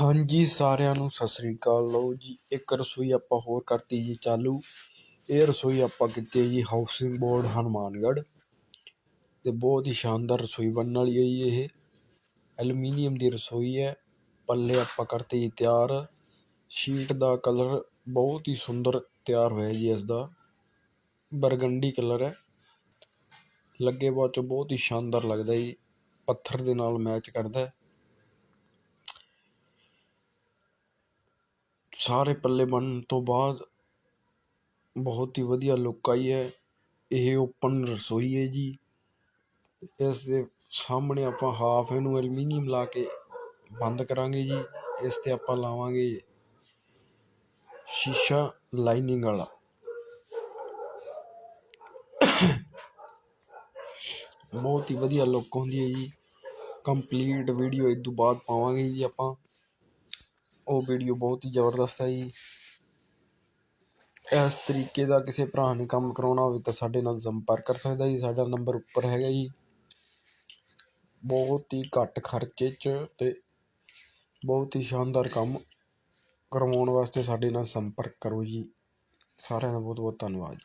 ਹਾਂਜੀ, ਸਾਰਿਆਂ ਨੂੰ ਸਤਿ ਸ੍ਰੀ ਅਕਾਲ। ਲਓ ਜੀ, ਇੱਕ ਰਸੋਈ ਆਪਾਂ ਹੋਰ ਕਰਤੀ ਜੀ ਚਾਲੂ। ਇਹ ਰਸੋਈ ਆਪਾਂ ਕੀਤੀ ਹੈ ਜੀ ਹਾਊਸਿੰਗ ਬੋਰਡ ਹਨੂਮਾਨਗੜ੍ਹ। ਤੇ ਬਹੁਤ ਹੀ ਸ਼ਾਨਦਾਰ ਰਸੋਈ ਬਣਨ ਵਾਲੀ ਹੈ ਜੀ ਇਹ। ਐਲੂਮੀਨੀਅਮ ਦੀ ਰਸੋਈ ਹੈ। ਪੱਲੇ ਆਪਾਂ ਕਰਤੇ ਜੀ ਤਿਆਰ। ਸ਼ੀਟ ਦਾ ਕਲਰ ਬਹੁਤ ਹੀ ਸੁੰਦਰ ਤਿਆਰ ਹੋਇਆ ਜੀ ਇਸ ਦਾ ਬਰਗੰਡੀ ਕਲਰ ਹੈ। ਲੱਗੇ ਬਾਅਦ ਚੋਂ ਬਹੁਤ ਹੀ ਸ਼ਾਨਦਾਰ ਲੱਗਦਾ ਜੀ। ਪੱਥਰ ਦੇ ਨਾਲ ਮੈਚ ਕਰਦਾ ਹੈ। ਸਾਰੇ ਪੱਲੇ ਬਣਨ ਤੋਂ ਬਾਅਦ ਬਹੁਤ ਹੀ ਵਧੀਆ ਲੁੱਕ ਆਈ ਹੈ। ਇਹ ਓਪਨ ਰਸੋਈ ਹੈ ਜੀ। ਇਸ ਦੇ ਸਾਹਮਣੇ ਆਪਾਂ ਹਾਫ ਇਹਨੂੰ ਐਲੂਮੀਨੀਅਮ ਲਾ ਕੇ ਬੰਦ ਕਰਾਂਗੇ ਜੀ। ਇਸ ਤੇ ਆਪਾਂ ਲਾਵਾਂਗੇ ਸ਼ੀਸ਼ਾ ਲਾਈਨਿੰਗ ਵਾਲਾ। ਬਹੁਤ ਹੀ ਵਧੀਆ ਲੁੱਕ ਹੁੰਦੀ ਹੈ ਜੀ। ਕੰਪਲੀਟ ਵੀਡੀਓ ਇਸ ਤੋਂ ਬਾਅਦ ਪਾਵਾਂਗੇ ਜੀ ਆਪਾਂ। ਉਹ ਵੀਡੀਓ ਬਹੁਤ ਹੀ ਜ਼ਬਰਦਸਤ ਹੈ ਜੀ। ਇਸ ਤਰੀਕੇ ਦਾ ਕਿਸੇ ਭਰਾ ਨੇ ਕੰਮ ਕਰਾਉਣਾ ਹੋਵੇ ਤਾਂ ਸਾਡੇ ਨਾਲ ਸੰਪਰਕ ਕਰ ਸਕਦਾ ਜੀ। ਸਾਡਾ ਨੰਬਰ ਉੱਪਰ ਹੈਗਾ ਜੀ। ਬਹੁਤ ਹੀ ਘੱਟ ਖਰਚੇ 'ਚ ਤੇ ਬਹੁਤ ਹੀ ਸ਼ਾਨਦਾਰ ਕੰਮ ਕਰਵਾਉਣ ਵਾਸਤੇ ਸਾਡੇ ਨਾਲ ਸੰਪਰਕ ਕਰੋ ਜੀ। ਸਾਰਿਆਂ ਦਾ ਬਹੁਤ ਬਹੁਤ ਧੰਨਵਾਦ